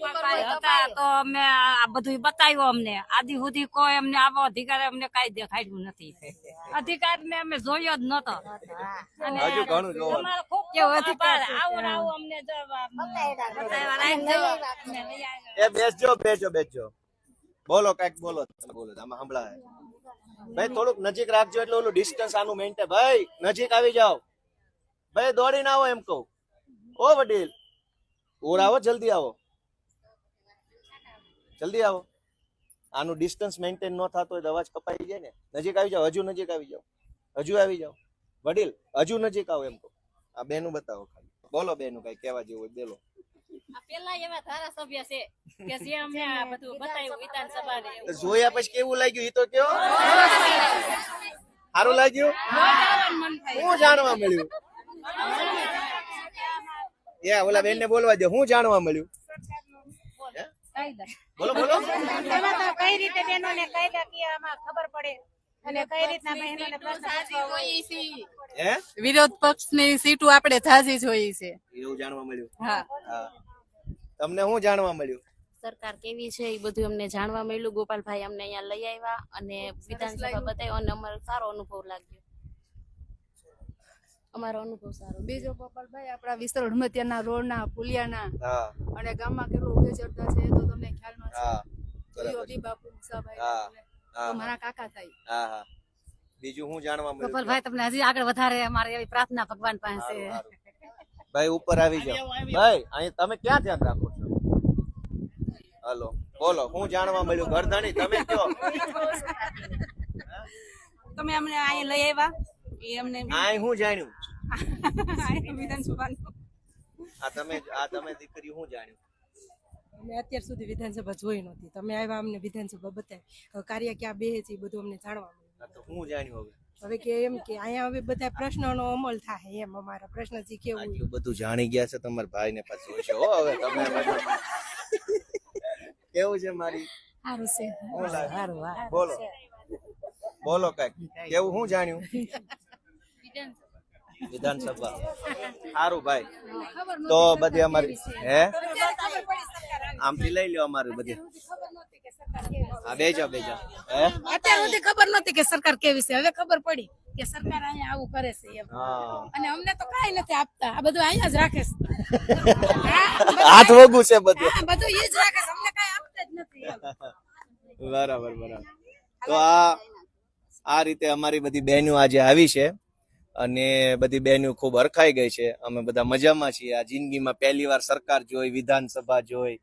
ગોપાલભાઈ હતા તો અમે આ બધું બતાવ્યું અમને. આદિ સુધી કોઈ અમને આવો અધિકાર અમને કાંઈ દેખાડ્યું નથી. અધિકાર ને અમે જોયો જ નતો અને હજુ ઘણું જોવાનું. તમારો ખૂબ કેવો અધિકાર આવો આવો અમને જો બતાવ્યા રાખ જો. અમને લઈ આવ્યા. એ બેસજો બેસજો બેસજો. બોલો કંઈક બોલો બોલો આમાં સંભળાય. ભાઈ થોડુંક નજીક રાખજો એટલે ઓલું ડિસ્ટન્સ આનું મેન્ટેન ભાઈ નજીક આવી જાઓ. ભાઈ દોડીને આવો એમ કહું. ઓ વડીલ ઓર આવો જલ્દી આવો. જલ્દી આવો. આનું ડિસ્ટન્સ મેન્ટેન ન થતો હોય તો અવાજ કપાઈ જાય ને. નજીક આવી જાઓ હજુ નજીક આવી જાઓ. હજુ આવી જાઓ. વડીલ હજુ નજીક આવો એમ કહો. આ બેનું બતાવો ખાલી. બોલો બેનું કઈ કહેવા જેવું હોય બોલો. જોયા પછી કેવું લાગ્યું? એ તો કયો? સારું લાગ્યું? હું જાણવા મળ્યું? ઓલા બેન ને બોલવા દે. હું જાણવા મળ્યું? હે? બોલો બોલો. એમાં તો કઈ રીતે બહેનોને કાયદાકીયમાં ખબર પડે? અને કઈ રીતના બહેનોને પ્રશ્ન. હે? વિરોધ પક્ષની સીટો આપણે ઝાઝી જોઈ છે. એવું જાણવા મળ્યું? હા. હા. તમને શું જાણવા મળ્યું? સરકાર કેવી છે એ બધું અમને જાણવા મળ્યું. ગોપાલભાઈ અમને અહીંયા લઈ આવ્યા અને વિધાનસભા બતાવ્યો અને અમારો સારો અનુભવ લાગ્યો. અમારો અનુભવ સારો. બીજો ગોપાલભાઈ આપણા વિસ્તાર હડમતિયાના રોડના પુલિયાના હા. અને ગામમાં કેટલું ઉભે ચડતા છે તો તમને ખ્યાલ ન છે. યોગી બાપુ મુસાભાઈ મારા કાકા થાય. હા હા. બીજું હું જાણવા મળ્યું ગોપાલભાઈ તમને હજી આગળ વધારે અમારે એવી પ્રાર્થના ભગવાન પાસે. ભાઈ ઉપર આવી જાઓ. ભાઈ અહીં તમે ક્યાં ધ્યાન રાખો છો? હલો બોલો હું જાણવા મળ્યું? ઘરધણી તમે કયો? તમે અમને અહીં લઈ આવ્યા? એ અમને આય શું જાણ્યું? વિધાનસભાનું આ તમે આ તમે દીકરી હું જાણ્યું? મેં અત્યાર સુધી વિધાનસભા જોઈ નહોતી. તમે આવ્યા અમને વિધાનસભા બતાવી. કાર્ય ક્યાં બેહે છે એ બધું અમને જાણવા મળ્યું. તો હું જાણ્યું હવે. હવે કે એમ કે અહીંયા હવે બધા પ્રશ્નોનો અમલ થાય એમ અમારા પ્રશ્ન જે કેવું આટલું બધું જાણી ગયા છે તમારા ભાઈ ને પાછું હશે. હો હવે તમે કેવું છે મારી? સારું છે. શું બોલો. બોલો કંઈક. કેવું હું જાણ્યું? વિધાનસભા. સારું ભાઈ. તો બધી અમારી હે? આમથી લઈ લ્યો અમારી બધી. હા બેજા બેજા હે? અત્યાર સુધી ખબર નતી કે સરકાર કેવી છે. હવે ખબર પડી કે સરકાર અહીંયા આવું કરે છે એમ. અને અમને તો કઈ નથી આપતા. આ બધું અહીંયા જ રાખે છે. હાથ વગું છે બધું. બધું એ જ રાખે છે. અમને કઈ આપતા જ નથી બરાબર બરાબર. તો આ આ રીતે અમારી બધી બહેનો આજે આવી છે. અને બધી બહેનો ખૂબ હરખાઈ ગઈ છે. અમે બધા મજામાં છીએ. આ જિંદગીમાં પહેલી વાર સરકાર જોઈ, વિધાનસભા જોઈ